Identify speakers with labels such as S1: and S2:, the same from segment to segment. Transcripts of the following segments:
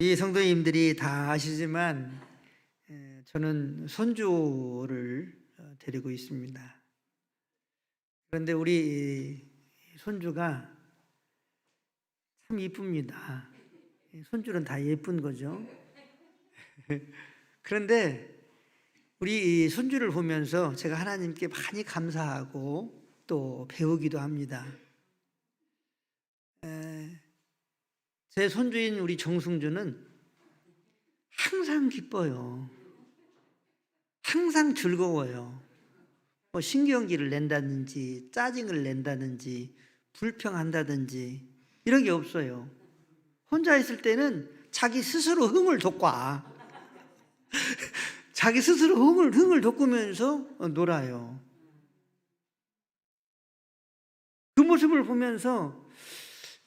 S1: 우리 성도님들이 다 아시지만 에, 저는 손주를 어, 데리고 있습니다. 그런데 우리 손주가 참 이쁩니다. 손주는 다 예쁜 거죠. 그런데 우리 이 손주를 보면서 제가 하나님께 많이 감사하고 또 배우기도 합니다. 에, 제 손주인 우리 정승주는 항상 기뻐요. 항상 즐거워요. 뭐 신경기를 낸다든지 짜증을 낸다든지 불평한다든지 이런 게 없어요. 혼자 있을 때는 자기 스스로 흥을 돋궈. 자기 스스로 흥을 흥을 돋구면서 놀아요. 그 모습을 보면서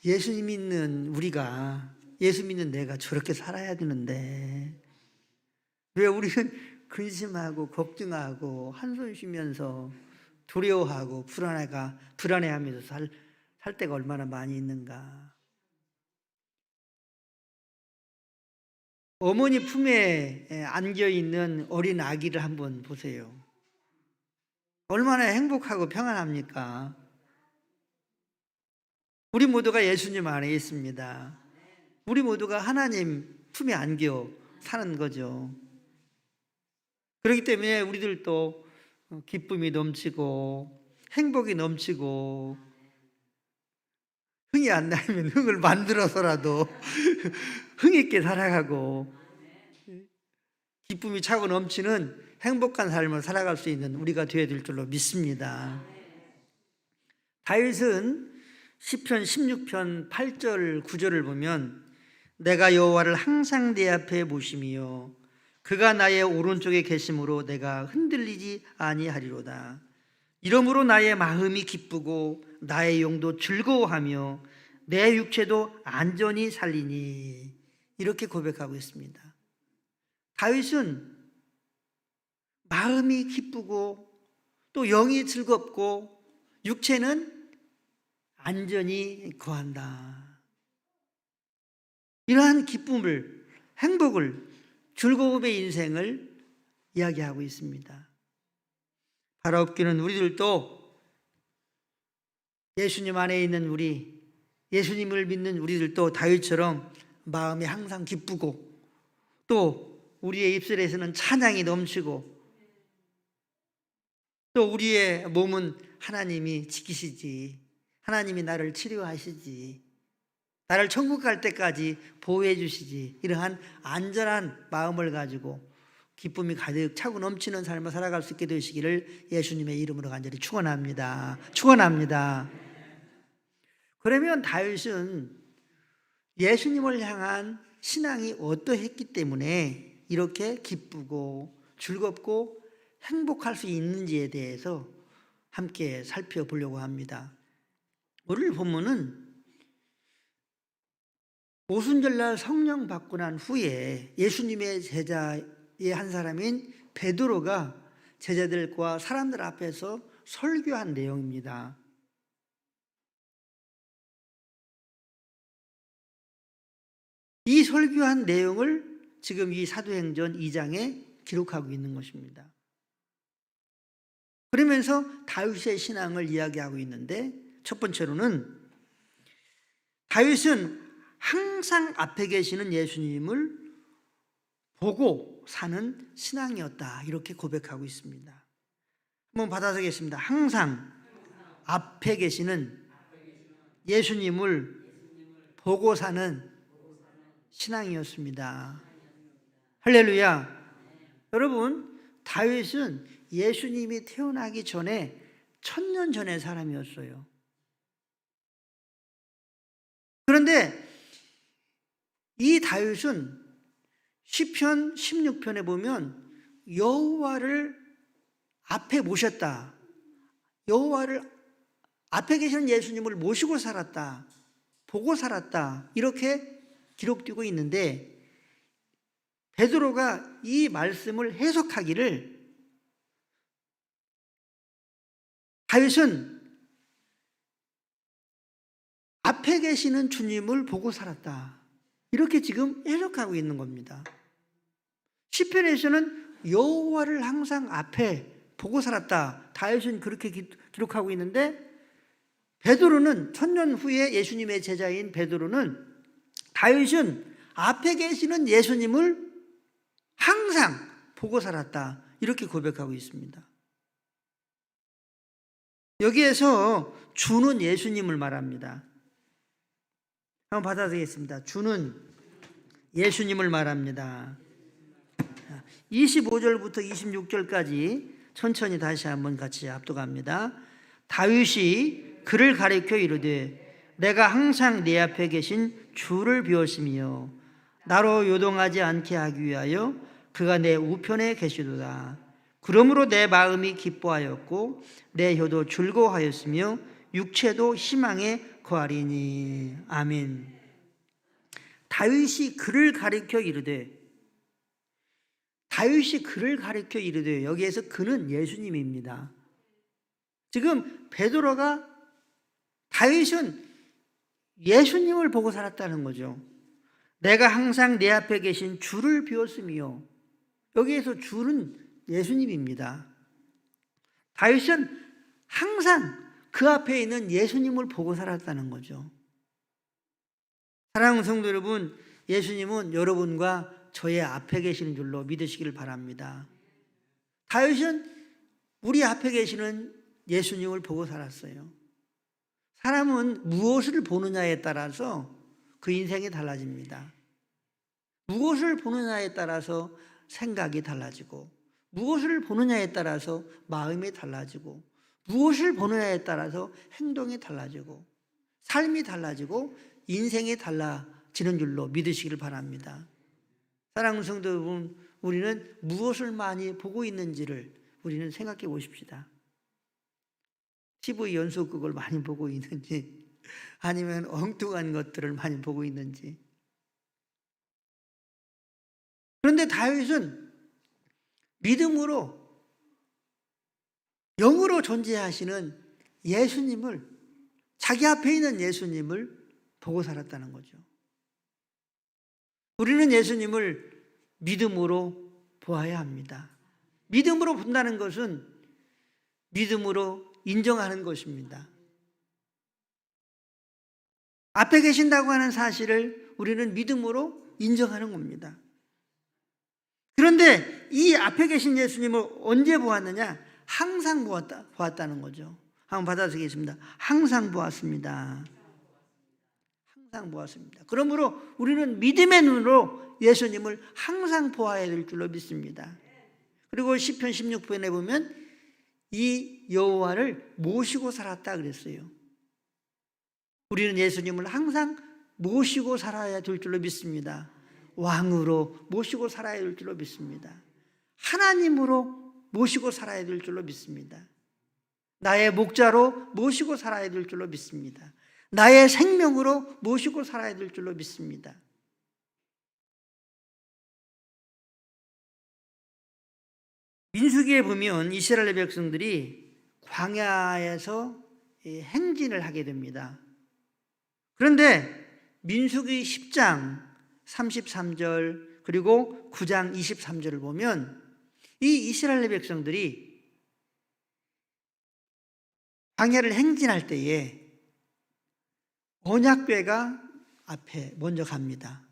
S1: 예수 믿는 우리가 예수 믿는 내가 저렇게 살아야 되는데 왜 우리는 근심하고 걱정하고 한손 쉬면서 두려워하고 불안해가 불안해하면서 살, 살 때가 얼마나 많이 있는가? 어머니 품에 안겨 있는 어린 아기를 한번 보세요. 얼마나 행복하고 평안합니까? 우리 모두가 예수님 안에 있습니다. 우리 모두가 하나님 품에 안겨 사는 거죠. 그렇기 때문에 우리들도 기쁨이 넘치고 행복이 넘치고 흥이 안 나면 흥을 만들어서라도 흥 있게 살아가고 기쁨이 차고 넘치는 행복한 삶을 살아갈 수 있는 우리가 되어야 될 줄로 믿습니다. 다윗은 시편 16편 8절 9절을 보면 내가 여호와를 항상 내 앞에 모심이요 그가 나의 오른쪽에 계심으로 내가 흔들리지 아니하리로다. 이러므로 나의 마음이 기쁘고 나의 영도 즐거워하며 내 육체도 안전히 살리니 이렇게 고백하고 있습니다. 다윗은 마음이 기쁘고 또 영이 즐겁고 육체는 안전히 거한다. 이러한 기쁨을, 행복을, 즐거움의 인생을 이야기하고 있습니다. 바라옵기는 우리들도 예수님 안에 있는 우리, 예수님을 믿는 우리들도 다윗처럼 마음이 항상 기쁘고 또 우리의 입술에서는 찬양이 넘치고 또 우리의 몸은 하나님이 지키시지 하나님이 나를 치료하시지 나를 천국 갈 때까지 보호해 주시지 이러한 안전한 마음을 가지고 기쁨이 가득 차고 넘치는 삶을 살아갈 수 있게 되시기를 예수님의 이름으로 간절히 축원합니다. 축원합니다. 그러면 다윗은 예수님을 향한 신앙이 어떠했기 때문에 이렇게 기쁘고 즐겁고 행복할 수 있는지에 대해서 함께 살펴보려고 합니다. 오늘 본문은 오순절날 성령 받고 난 후에 예수님의 제자의 한 사람인 베드로가 제자들과 사람들 앞에서 설교한 내용입니다. 이 설교한 내용을 지금 이 사도행전 2장에 기록하고 있는 것입니다. 그러면서 다윗의 신앙을 이야기하고 있는데 첫 번째로는 다윗은 항상 앞에 계시는 예수님을 보고 사는 신앙이었다. 이렇게 고백하고 있습니다. 한번 받아서겠습니다. 항상 앞에 계시는 예수님을 보고 사는 신앙이었습니다. 할렐루야. 여러분, 다윗은 예수님이 태어나기 전에 천년 전의 사람이었어요. 그런데 이 다윗은 시편 16편에 보면 여호와를 앞에 모셨다. 여호와를 앞에 계시는 예수님을 모시고 살았다. 보고 살았다. 이렇게 기록되고 있는데 베드로가 이 말씀을 해석하기를 다윗은 앞에 계시는 주님을 보고 살았다. 이렇게 지금 해석하고 있는 겁니다. 시편에서는 여호와를 항상 앞에 보고 살았다. 다윗은 그렇게 기- 기록하고 있는데 베드로는 천년 후에 예수님의 제자인 베드로는 다윗은 앞에 계시는 예수님을 항상 보고 살았다. 이렇게 고백하고 있습니다. 여기에서 주는 예수님을 말합니다. 한번 받아드리겠습니다. 주는 예수님을 말합니다. 25절부터 26절까지 천천히 다시 한번 같이 합독합니다. 다윗이 그를 가리켜 이르되 내가 항상 내 앞에 계신 주를 비웠으며 나로 요동하지 않게 하기 위하여 그가 내 우편에 계시도다. 그러므로 내 마음이 기뻐하였고 내 혀도 즐거워하였으며 육체도 희망에 거하리니 아멘. 다윗이 그를 가리켜 이르되 다윗이 그를 가리켜 이르되 여기에서 그는 예수님입니다. 지금 베드로가 다윗은 예수님을 보고 살았다는 거죠. 내가 항상 내 앞에 계신 주를 비웠으며 여기에서 주는 예수님입니다. 다윗은 항상 그 앞에 있는 예수님을 보고 살았다는 거죠. 사랑하는 성도 여러분, 예수님은 여러분과 저의 앞에 계시는 줄로 믿으시기를 바랍니다. 다윗은 우리 앞에 계시는 예수님을 보고 살았어요. 사람은 무엇을 보느냐에 따라서 그 인생이 달라집니다. 무엇을 보느냐에 따라서 생각이 달라지고, 무엇을 보느냐에 따라서 마음이 달라지고, 무엇을 보느냐에 따라서 행동이 달라지고, 삶이 달라지고, 인생이 달라지는 줄로 믿으시기를 바랍니다. 사랑하는 성도 여러분, 우리는 무엇을 많이 보고 있는지를 우리는 생각해 보십시다. TV 연속극을 많이 보고 있는지, 아니면 엉뚱한 것들을 많이 보고 있는지. 그런데 다윗은 믿음으로 영으로 존재하시는 예수님을 자기 앞에 있는 예수님을 보고 살았다는 거죠. 우리는 예수님을 믿음으로 보아야 합니다. 믿음으로 본다는 것은 믿음으로 인정하는 것입니다. 앞에 계신다고 하는 사실을 우리는 믿음으로 인정하는 겁니다. 그런데 이 앞에 계신 예수님을 언제 보았느냐? 항상 보았다, 보았다는 거죠. 한번 받아쓰겠습니다. 항상 보았습니다. 항상 보았습니다. 그러므로 우리는 믿음의 눈으로 예수님을 항상 보아야 될 줄로 믿습니다. 그리고 시편 16편에 보면 이 여호와를 모시고 살았다 그랬어요. 우리는 예수님을 항상 모시고 살아야 될 줄로 믿습니다. 왕으로 모시고 살아야 될 줄로 믿습니다. 하나님으로 모시고 살아야 될 줄로 믿습니다. 나의 목자로 모시고 살아야 될 줄로 믿습니다. 나의 생명으로 모시고 살아야 될 줄로 믿습니다. 민수기에 보면 이스라엘 백성들이 광야에서 행진을 하게 됩니다. 그런데 민수기 10장 33절 그리고 9장 23절을 보면 이 이스라엘 백성들이 광야를 행진할 때에 언약궤가 앞에 먼저 갑니다.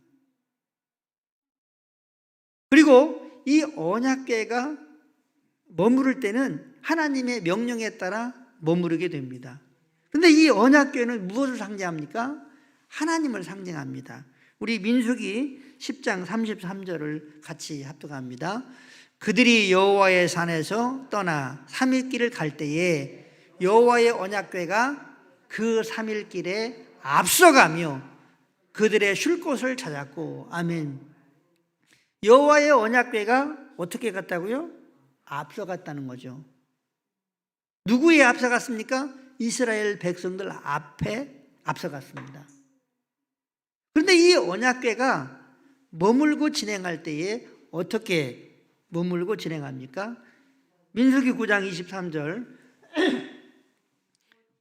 S1: 그리고 이 언약궤가 머무를 때는 하나님의 명령에 따라 머무르게 됩니다. 근데 이 언약궤는 무엇을 상징합니까? 하나님을 상징합니다. 우리 민수기 10장 33절을 같이 합독합니다. 그들이 여호와의 산에서 떠나 3일 길을 갈 때에 여호와의 언약궤가 그 3일 길에 앞서가며 그들의 쉴 곳을 찾았고 아멘. 여호와의 언약궤가 어떻게 갔다고요? 앞서갔다는 거죠. 누구에 앞서갔습니까? 이스라엘 백성들 앞에 앞서갔습니다. 그런데 이 언약궤가 머물고 진행할 때에 어떻게 머물고 진행합니까? 민수기 9장 23절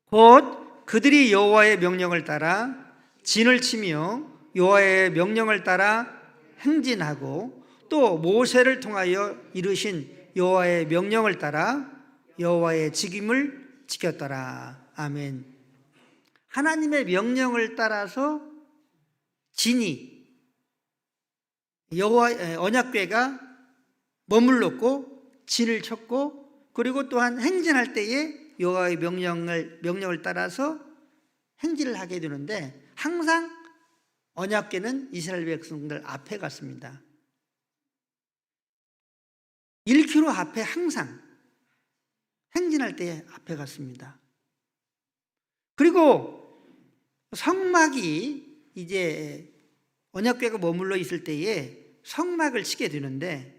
S1: 곧 그들이 여호와의 명령을 따라 진을 치며 여호와의 명령을 따라 행진하고 또 모세를 통하여 이루신 여호와의 명령을 따라 여호와의 직임을 지켰더라. 아멘. 하나님의 명령을 따라서 진이 여호와 에, 언약궤가 머물렀고 진을 쳤고 그리고 또한 행진할 때에 여호와의 명령을 명령을 따라서 행진을 하게 되는데 항상 언약궤는 이스라엘 백성들 앞에 갔습니다. 1km 앞에 항상 행진할 때 앞에 갔습니다. 그리고 성막이 이제 언약궤가 머물러 있을 때에 성막을 치게 되는데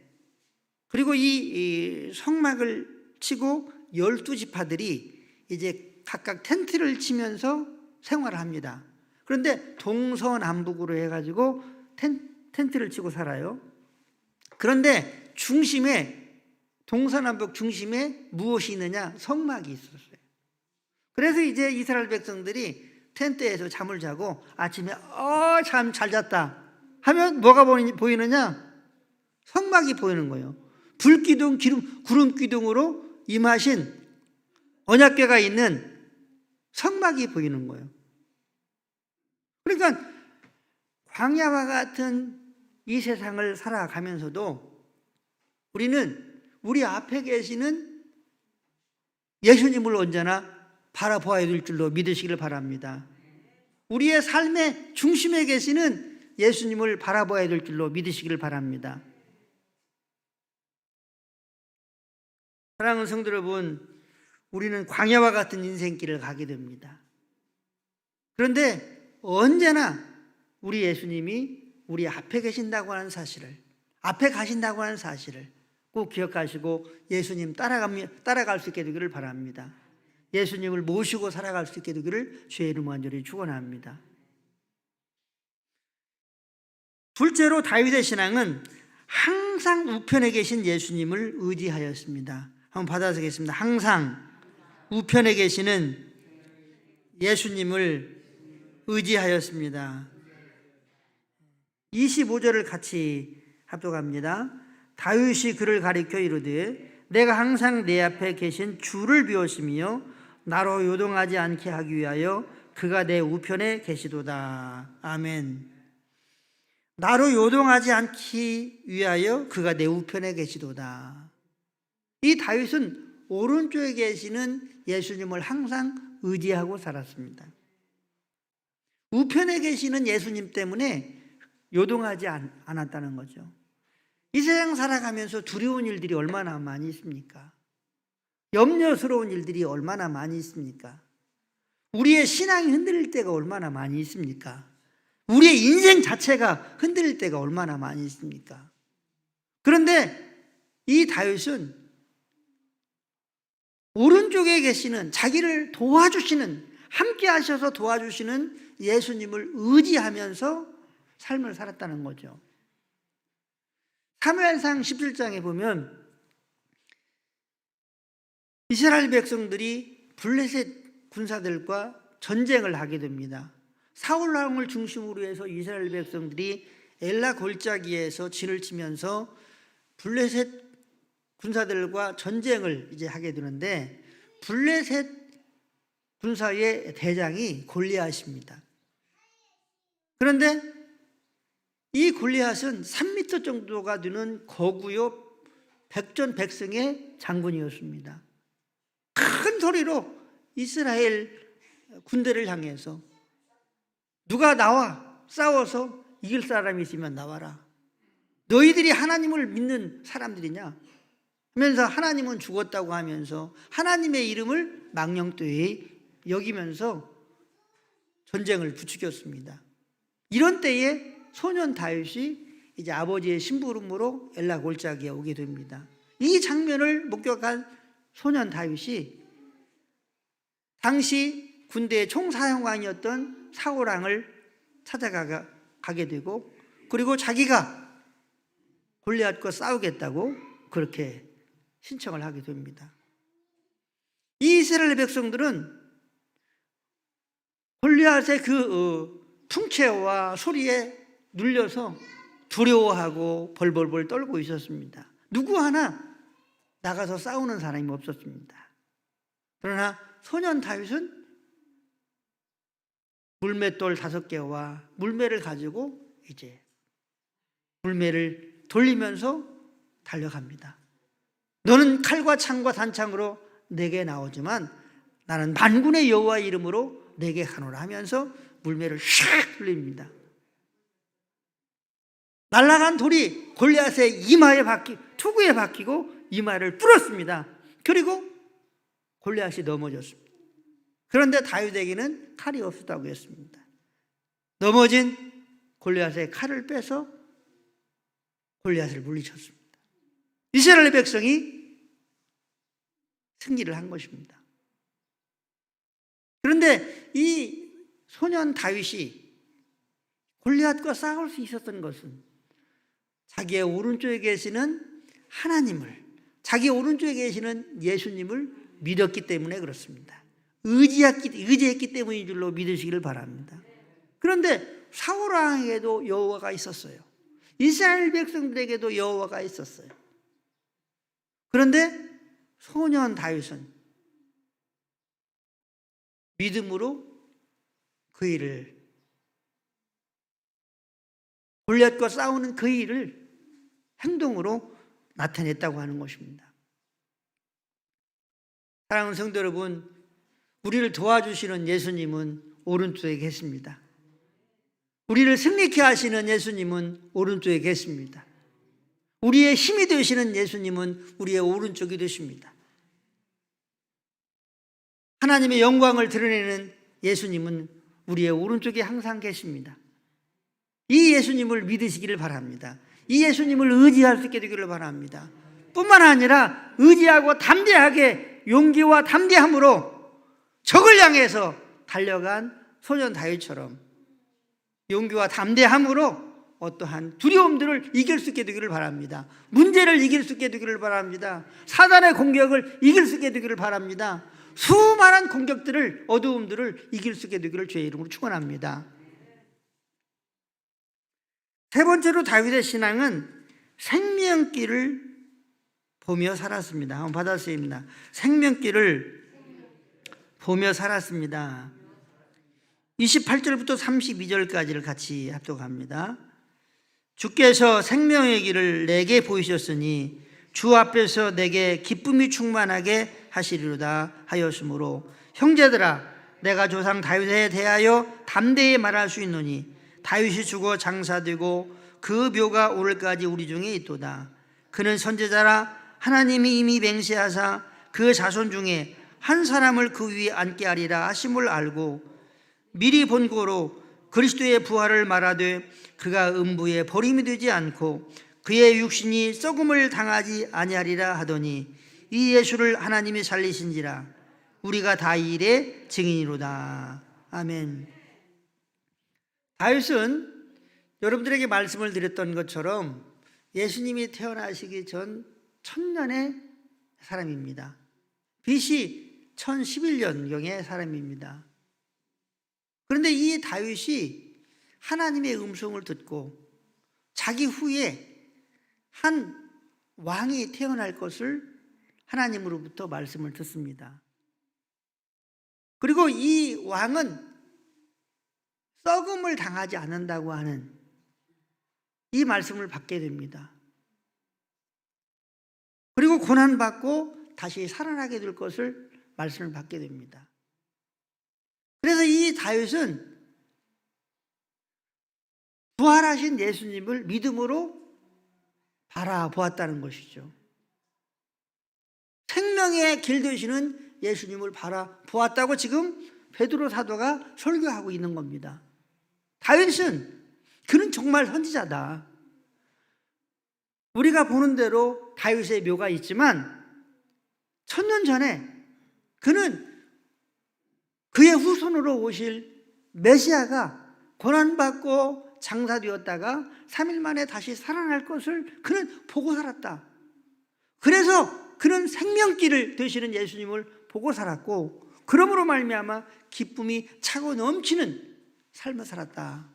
S1: 그리고 이, 이 성막을 치고 열두 지파들이 이제 각각 텐트를 치면서 생활을 합니다. 그런데 동서남북으로 해가지고 텐, 텐트를 치고 살아요. 그런데 중심에 동서남북 중심에 무엇이 있느냐? 성막이 있었어요. 그래서 이제 이스라엘 백성들이 텐트에서 잠을 자고 아침에 어참잘 잤다 하면 뭐가 보이- 보이느냐? 성막이 보이는 거예요. 불기둥, 기름, 구름 기둥으로 임하신 언약궤가 있는 성막이 보이는 거예요. 그러니까 광야와 같은 이 세상을 살아가면서도 우리는 우리 앞에 계시는 예수님을 언제나 바라보아야 될 줄로 믿으시기를 바랍니다. 우리의 삶의 중심에 계시는 예수님을 바라보아야 될 줄로 믿으시기를 바랍니다. 사랑하는 성도 여러분, 우리는 광야와 같은 인생길을 가게 됩니다. 그런데 언제나 우리 예수님이 우리 앞에 계신다고 하는 사실을, 앞에 가신다고 하는 사실을 꼭 기억하시고 예수님 따라가며, 따라갈 수 있게 되기를 바랍니다. 예수님을 모시고 살아갈 수 있게 되기를 주의 이름 간절히 축원합니다. 둘째로 다윗의 신앙은 항상 우편에 계신 예수님을 의지하였습니다. 한번 받아보겠습니다. 항상 우편에 계시는 예수님을 의지하였습니다. 25절을 같이 합독합니다. 다윗이 그를 가리켜 이르되 내가 항상 내 앞에 계신 주를 비웠으며 나로 요동하지 않게 하기 위하여 그가 내 우편에 계시도다. 아멘. 나로 요동하지 않기 위하여 그가 내 우편에 계시도다. 이 다윗은 오른쪽에 계시는 예수님을 항상 의지하고 살았습니다. 우편에 계시는 예수님 때문에 요동하지 않, 않았다는 거죠. 이 세상 살아가면서 두려운 일들이 얼마나 많이 있습니까? 염려스러운 일들이 얼마나 많이 있습니까? 우리의 신앙이 흔들릴 때가 얼마나 많이 있습니까? 우리의 인생 자체가 흔들릴 때가 얼마나 많이 있습니까? 그런데 이 다윗은 오른쪽에 계시는 자기를 도와주시는 함께 하셔서 도와주시는 예수님을 의지하면서 삶을 살았다는 거죠. 사무엘상 17장에 보면 이스라엘 백성들이 블레셋 군사들과 전쟁을 하게 됩니다. 사울 왕을 중심으로 해서 이스라엘 백성들이 엘라 골짜기에서 진을 치면서 블레셋 군사들과 전쟁을 이제 하게 되는데 블레셋 군사의 대장이 골리앗입니다. 그런데 이 골리앗은 3미터 정도가 되는 거구요 백전백승의 장군이었습니다. 큰 소리로 이스라엘 군대를 향해서 누가 나와 싸워서 이길 사람이 있으면 나와라. 너희들이 하나님을 믿는 사람들이냐? 하면서 하나님은 죽었다고 하면서 하나님의 이름을 망령되이 여기면서 전쟁을 부추겼습니다. 이런 때에 소년 다윗이 이제 아버지의 심부름으로 엘라 골짜기에 오게 됩니다. 이 장면을 목격한 소년 다윗이 당시 군대의 총사령관이었던 사울왕을 찾아가게 되고 그리고 자기가 골리앗과 싸우겠다고 그렇게 신청을 하게 됩니다. 이 이스라엘 백성들은 골리앗의 그 어, 풍채와 소리에 눌려서 두려워하고 벌벌벌 떨고 있었습니다. 누구 하나 나가서 싸우는 사람이 없었습니다. 그러나 소년 다윗은 물맷돌 다섯 개와 물매를 가지고 이제 물매를 돌리면서 달려갑니다. 너는 칼과 창과 단창으로 내게 나오지만 나는 만군의 여호와 이름으로 내게 하노라 하면서 물매를 샥 돌립니다. 날아간 돌이 골리앗의 이마에 박히 투구에 박히고 이마를 뚫었습니다. 그리고 골리앗이 넘어졌습니다. 그런데 다윗에게는 칼이 없었다고 했습니다. 넘어진 골리앗의 칼을 빼서 골리앗을 물리쳤습니다. 이스라엘 백성이 승리를 한 것입니다. 그런데 이 소년 다윗이 골리앗과 싸울 수 있었던 것은 자기의 오른쪽에 계시는 하나님을 자기 오른쪽에 계시는 예수님을 믿었기 때문에 그렇습니다. 의지했기, 의지했기 때문인 줄로 믿으시기를 바랍니다. 그런데 사울 왕에게도 여호와가 있었어요. 이스라엘 백성들에게도 여호와가 있었어요. 그런데 소년 다윗은 믿음으로 그 일을 골리앗과 싸우는 그 일을 행동으로 나타냈다고 하는 것입니다. 사랑하는 성도 여러분, 우리를 도와주시는 예수님은 오른쪽에 계십니다. 우리를 승리케 하시는 예수님은 오른쪽에 계십니다. 우리의 힘이 되시는 예수님은 우리의 오른쪽이 되십니다. 하나님의 영광을 드러내는 예수님은 우리의 오른쪽에 항상 계십니다. 이 예수님을 믿으시기를 바랍니다. 이 예수님을 의지할 수 있게 되기를 바랍니다. 뿐만 아니라 의지하고 담대하게 용기와 담대함으로 적을 향해서 달려간 소년 다윗처럼 용기와 담대함으로 어떠한 두려움들을 이길 수 있게 되기를 바랍니다. 문제를 이길 수 있게 되기를 바랍니다. 사단의 공격을 이길 수 있게 되기를 바랍니다. 수많은 공격들을 어두움들을 이길 수 있게 되기를 주의 이름으로 축원합니다. 세 번째로 다윗의 신앙은 생명길을 보며 살았습니다. 한번 받았습니다. 생명길을 보며 살았습니다. 28절부터 32절까지를 같이 합독합니다. 주께서 생명의 길을 내게 보이셨으니 주 앞에서 내게 기쁨이 충만하게 하시리로다 하였으므로 형제들아 내가 조상 다윗에 대하여 담대히 말할 수 있노니 다윗이 죽어 장사되고 그 묘가 오늘까지 우리 중에 있도다. 그는 선제자라 하나님이 이미 맹세하사 그 자손 중에 한 사람을 그 위에 앉게 하리라 하심을 알고 미리 본고로 그리스도의 부활을 말하되 그가 음부에 버림이 되지 않고 그의 육신이 썩음을 당하지 아니하리라 하더니 이 예수를 하나님이 살리신지라 우리가 다 이 일의 증인이로다. 아멘. 다윗은 여러분들에게 말씀을 드렸던 것처럼 예수님이 태어나시기 전 천년의 사람입니다. BC 1011년경의 사람입니다. 그런데 이 다윗이 하나님의 음성을 듣고 자기 후에 한 왕이 태어날 것을 하나님으로부터 말씀을 듣습니다. 그리고 이 왕은 썩음을 당하지 않는다고 하는 이 말씀을 받게 됩니다. 그리고 고난받고 다시 살아나게 될 것을 말씀을 받게 됩니다. 그래서 이 다윗은 부활하신 예수님을 믿음으로 바라보았다는 것이죠. 생명의 길 되시는 예수님을 바라보았다고 지금 베드로 사도가 설교하고 있는 겁니다. 다윗은 그는 정말 선지자다. 우리가 보는 대로 다윗의 묘가 있지만 천년 전에 그는 그의 후손으로 오실 메시아가 고난받고 장사되었다가 3일 만에 다시 살아날 것을 그는 보고 살았다. 그래서 그는 생명길을 되시는 예수님을 보고 살았고 그러므로 말미암아 기쁨이 차고 넘치는 삶을 살았다.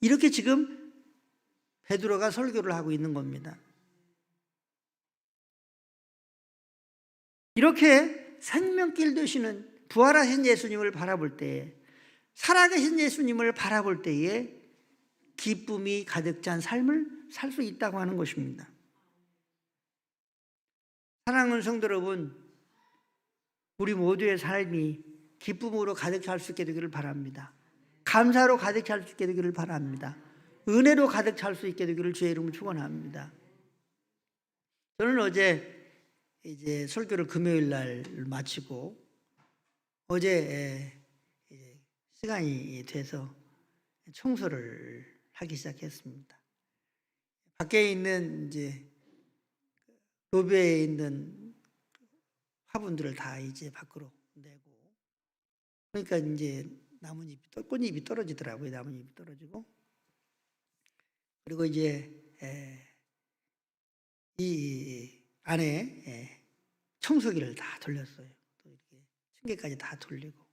S1: 이렇게 지금 베드로가 설교를 하고 있는 겁니다. 이렇게 생명길 되시는 부활하신 예수님을 바라볼 때에 살아계신 예수님을 바라볼 때에 기쁨이 가득 찬 삶을 살 수 있다고 하는 것입니다. 사랑하는 성도 여러분, 우리 모두의 삶이 기쁨으로 가득 찰 수 있게 되기를 바랍니다. 감사로 가득 찰 수 있게 되기를 바랍니다. 은혜로 가득 찰 수 있게 되기를 주의 이름으로 축원합니다. 저는 어제 이제 설교를 금요일 날 마치고 어제 이제 시간이 돼서 청소를 하기 시작했습니다. 밖에 있는 이제 로비에 있는 화분들을 다 이제 밖으로 내고 그러니까 이제 나뭇잎이 또 꽃잎이 떨어지더라고요. 나뭇잎이 떨어지고 그리고 이제 에, 이 안에 에, 청소기를 다 돌렸어요. 층계까지 다 돌리고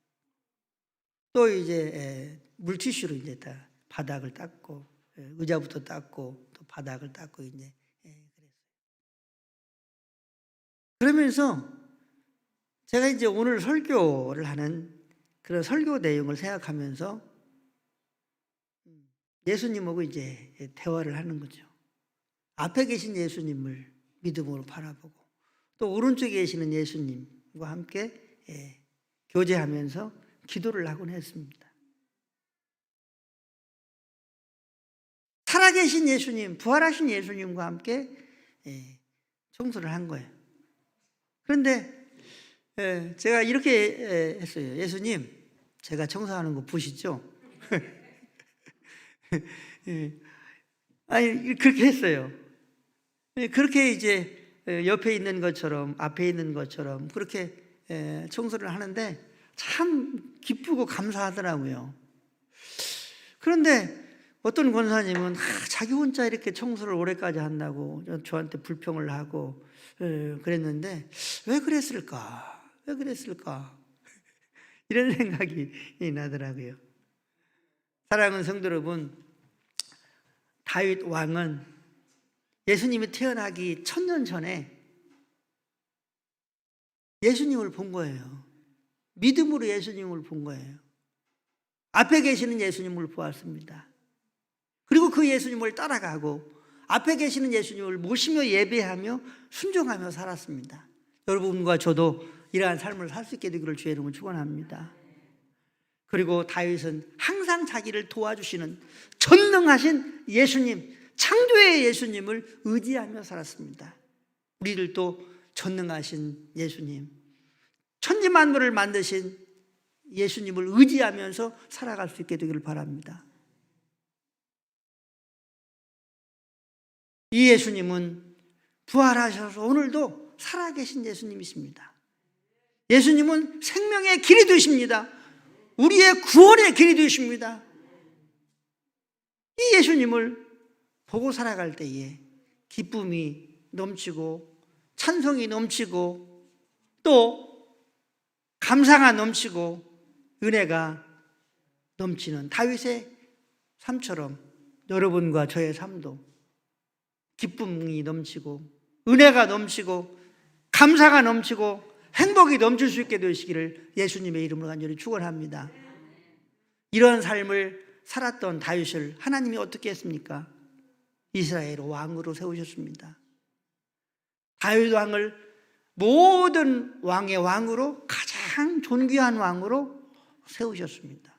S1: 또 이제 에, 물티슈로 이제 다 바닥을 닦고 에, 의자부터 닦고 또 바닥을 닦고 이제 에, 그랬어요. 그러면서 제가 이제 오늘 설교를 하는 그런 설교 내용을 생각하면서 예수님하고 이제 대화를 하는 거죠. 앞에 계신 예수님을 믿음으로 바라보고 또 오른쪽에 계시는 예수님과 함께 예, 교제하면서 기도를 하곤 했습니다. 살아계신 예수님, 부활하신 예수님과 함께 예, 청소를 한 거예요. 그런데 예, 제가 이렇게 예, 했어요. 예수님, 제가 청소하는 거 보시죠? 예. 아니, 그렇게 했어요. 예, 그렇게 이제 예, 옆에 있는 것처럼, 앞에 있는 것처럼 그렇게 예, 청소를 하는데 참 기쁘고 감사하더라고요. 그런데 어떤 권사님은 아, 자기 혼자 이렇게 청소를 오래까지 한다고 저한테 불평을 하고 예, 그랬는데 왜 그랬을까? 왜 그랬을까? 이런 생각이 나더라고요. 사랑하는 성도 여러분, 다윗 왕은 예수님이 태어나기 천년 전에 예수님을 본 거예요. 믿음으로 예수님을 본 거예요. 앞에 계시는 예수님을 보았습니다. 그리고 그 예수님을 따라가고 앞에 계시는 예수님을 모시며 예배하며 순종하며 살았습니다. 여러분과 저도 이러한 삶을 살 수 있게 되기를 주의 이름으로 축원합니다. 그리고 다윗은 항상 자기를 도와주시는 전능하신 예수님, 창조의 예수님을 의지하며 살았습니다. 우리들도 전능하신 예수님, 천지 만물을 만드신 예수님을 의지하면서 살아갈 수 있게 되기를 바랍니다. 이 예수님은 부활하셔서 오늘도 살아계신 예수님이십니다. 예수님은 생명의 길이 되십니다. 우리의 구원의 길이 되십니다. 이 예수님을 보고 살아갈 때에 기쁨이 넘치고 찬송이 넘치고 또 감사가 넘치고 은혜가 넘치는 다윗의 삶처럼 여러분과 저의 삶도 기쁨이 넘치고 은혜가 넘치고 감사가 넘치고 행복이 넘칠 수 있게 되시기를 예수님의 이름으로 간절히 축원합니다. 이런 삶을 살았던 다윗을 하나님이 어떻게 했습니까? 이스라엘 왕으로 세우셨습니다. 다윗 왕을 모든 왕의 왕으로 가장 존귀한 왕으로 세우셨습니다.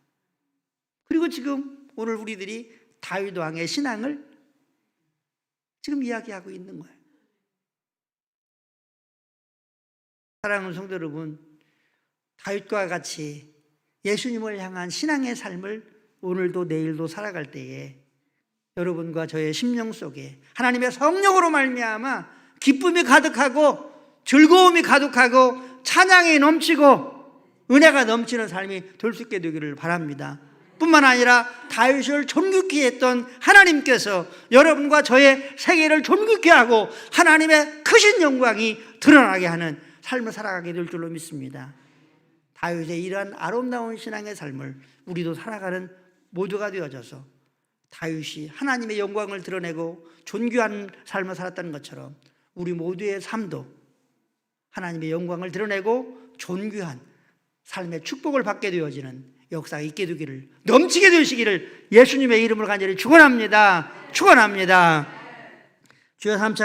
S1: 그리고 지금 오늘 우리들이 다윗 왕의 신앙을 지금 이야기하고 있는 거예요. 사랑하는 성도 여러분, 다윗과 같이 예수님을 향한 신앙의 삶을 오늘도 내일도 살아갈 때에 여러분과 저의 심령 속에 하나님의 성령으로 말미암아 기쁨이 가득하고 즐거움이 가득하고 찬양이 넘치고 은혜가 넘치는 삶이 될 수 있게 되기를 바랍니다. 뿐만 아니라 다윗을 존귀케 했던 하나님께서 여러분과 저의 세계를 존귀케 하고 하나님의 크신 영광이 드러나게 하는 삶을 살아가게 될 줄로 믿습니다. 다윗의 이러한 아름다운 신앙의 삶을 우리도 살아가는 모두가 되어져서 다윗이 하나님의 영광을 드러내고 존귀한 삶을 살았다는 것처럼 우리 모두의 삶도 하나님의 영광을 드러내고 존귀한 삶의 축복을 받게 되어지는 역사가 있게 되기를 넘치게 되시기를 예수님의 이름으로 간절히 축원합니다. 축원합니다. 주여 삼차